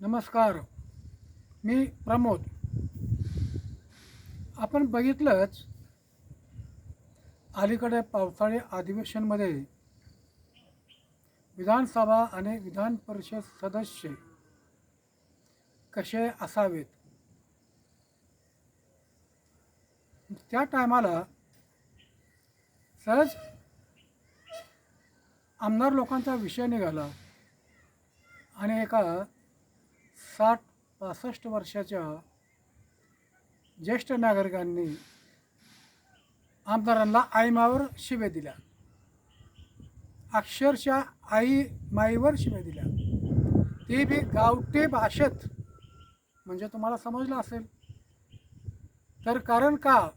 नमस्कार. मी प्रमोद. आपण बघितलंच अलीकडे पावसाळी अधिवेशनमध्ये विधानसभा आणि विधान परिषद सदस्य कसे असावेत? त्या टायमाला सहज आमदार लोकांचा विषय निघाला आणि एका साठ पासष्ट वर्षाच्या ज्येष्ठ नागरिकांनी आमदारांना आईमावर शिवे दिल्या. अक्षरशः आई माईवर शिवे दिल्या. ते बी गावठी भाषेत म्हणजे तुम्हाला समजलं असेल. तर कारण का?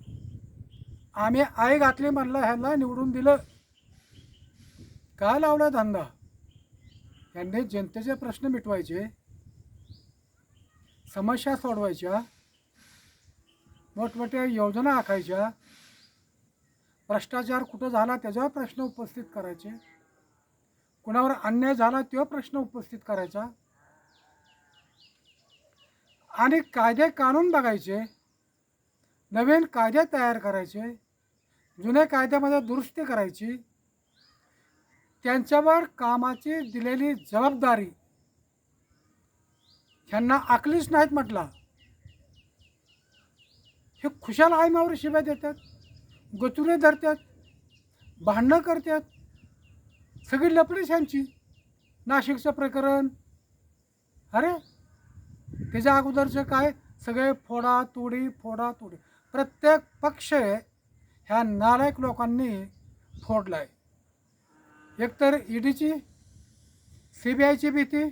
आम्ही आई घातली म्हणलं ह्यांना निवडून दिलं. का लावला धंदा? यांनी जनतेचे प्रश्न मिटवायचे. समस्या सोडवायच्या मोठमोठ्या योजना आखायच्या भ्रष्टाचार कुठं झाला त्याच्यावर प्रश्न उपस्थित करायचे कुणावर अन्याय झाला तो प्रश्न उपस्थित करायचा आणि कायदे कानून बघायचे नवीन कायदे तयार करायचे जुन्या कायद्यामध्ये दुरुस्ती करायची त्यांच्यावर कामाची दिलेली जबाबदारी ह्यांना आकलीच नाहीत म्हटला. हे खुशाल आईमावर शिव्या देतात गचुरे धरतात भांडणं करतात. सगळी लपडीच ह्यांची. नाशिकचं प्रकरण. अरे त्याच्या अगोदरचं काय? सगळे फोडा तोडी फोडा तोडी. प्रत्येक पक्ष ह्या नालायक लोकांनी फोडला आहे एकतर ईडीची सी बी आयची भीती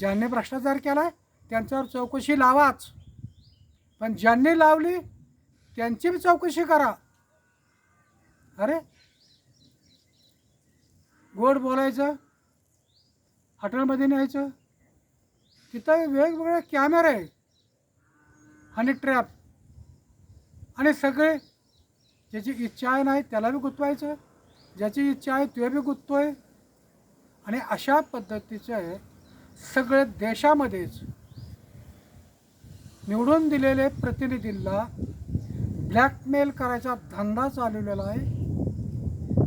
ज्यांनी भ्रष्टाचार केला त्यांच्यावर चौकशी लावाच. पण ज्यांनी लावली त्यांची बी चौकशी करा. अरे? गोड बोलायचं हॉटेलमध्ये न्यायचं. तिथं वेगवेगळे कॅमेरे आणि ट्रॅप. आणि सगळे ज्याची इच्छा आहे नाही त्याला बी गुंतवायचं. ज्याची इच्छा आहे ते बी गुंततोय. आणि अशा पद्धतीचं सगळे देशामध्येच निवडून दिलेले प्रतिनिधींना ब्लॅकमेल करायचा धंदा चालवलेला आहे.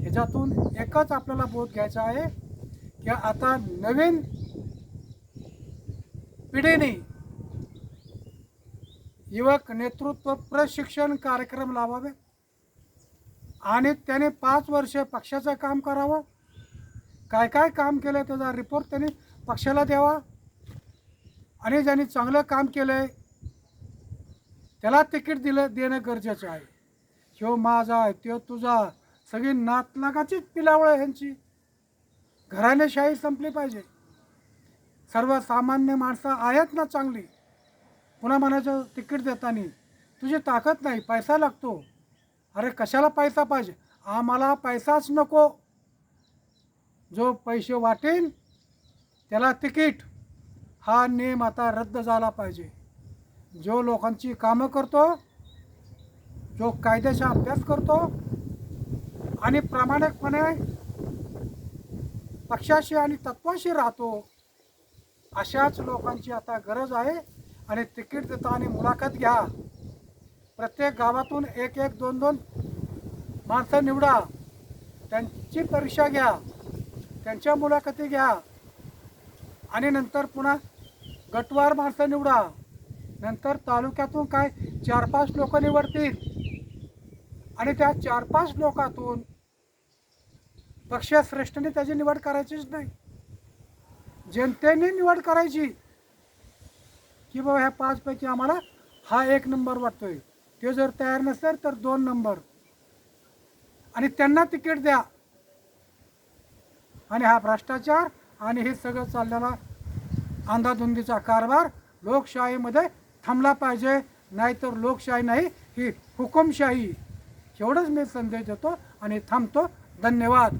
ह्याच्यातून एकच आपल्याला बोध घ्यायचा आहे की आता नवीन पिढीने युवक नेतृत्व प्रशिक्षण कार्यक्रम लावावे आणि त्याने पाच वर्ष पक्षाचं काम करावं. काय काय काम केलं त्याचा रिपोर्ट त्यांनी पक्षाला द्यावा. आणि ज्यांनी चांगलं काम केलं आहे त्याला तिकीट दिलं देणं गरजेचं आहे. ह्यो माझा आहे त्यो तुझा सगळी नातलागाचीच पिलावळ आहे ह्यांची. घराणेशाही संपली पाहिजे. सर्वसामान्य माणसं आहेत ना चांगली. पुन्हा म्हणायचं तिकीट देताना तुझी ताकद नाही पैसा लागतो. अरे कशाला पैसा पाहिजे? आम्हाला पैसाच नको. जो पैसे वाटेल त्याला तिकीट हा नियम आता रद्द झाला पाहिजे. जो लोकांची कामं करतो जो कायद्याचा अभ्यास करतो आणि प्रामाणिकपणे पक्षाशी आणि तत्वाशी राहतो अशाच लोकांची आता गरज आहे आणि तिकीट देता आणि मुलाखत घ्या. प्रत्येक गावातून एक एक दोन दोन माणसं निवडा. त्यांची परीक्षा घ्या. त्यांच्या मुलाखती घ्या. आणि नंतर पुन्हा गटवार माणसं निवडा. नंतर तालुक्यातून काय चार पाच लोक निवडतील. आणि त्या चार पाच लोकातून पक्षश्रेष्ठने त्याची निवड करायचीच नाही. जनतेने निवड करायची. की बाबा ह्या पाचपैकी आम्हाला हा एक नंबर वाटतोय. ते जर तयार नसेल तर दोन नंबर. आणि त्यांना तिकीट द्या. आणि हा भ्रष्टाचार आणि हे सगळं चाललेला अंधाधुंदीचा कारभार लोकशाहीमध्ये थांबला पाहिजे. नाहीतर लोकशाही नाही ही हुकुमशाही. एवढंच मी संदेश देतो आणि थांबतो. धन्यवाद.